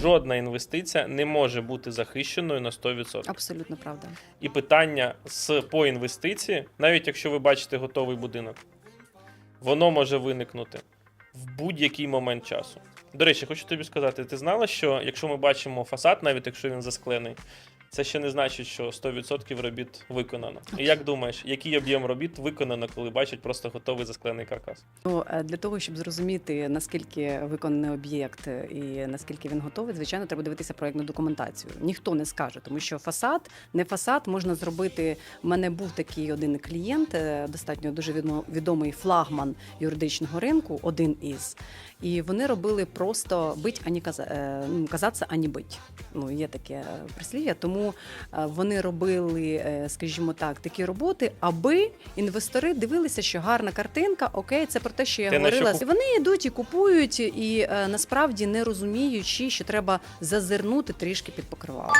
жодна інвестиція не може бути захищеною на 100%. Абсолютно правда. І питання з по інвестиції, навіть якщо ви бачите готовий будинок, воно може виникнути в будь-який момент часу. До речі, хочу тобі сказати, ти знала, що якщо ми бачимо фасад, навіть якщо він засклений, це ще не значить, що 100% робіт виконано. І як думаєш, який об'єм робіт виконано, коли бачать просто готовий засклений каркас? Ну, е, для того, щоб зрозуміти, наскільки виконаний об'єкт е, і наскільки він готовий, звичайно, треба дивитися проєктну документацію. Ніхто не скаже, тому що фасад, не фасад можна зробити. У мене був такий один клієнт, е, достатньо дуже відомий флагман юридичного ринку, один із. І вони робили просто бить, ані каза, казатися, ані бить. Ну, є таке прислів'я. Тому е, вони робили, е, скажімо так, такі роботи, аби інвестори дивилися, що гарна картинка, окей, це про те, що я Ти говорила. що Вони йдуть і купують, і е, насправді не розуміючи, що треба зазирнути трішки під покривало.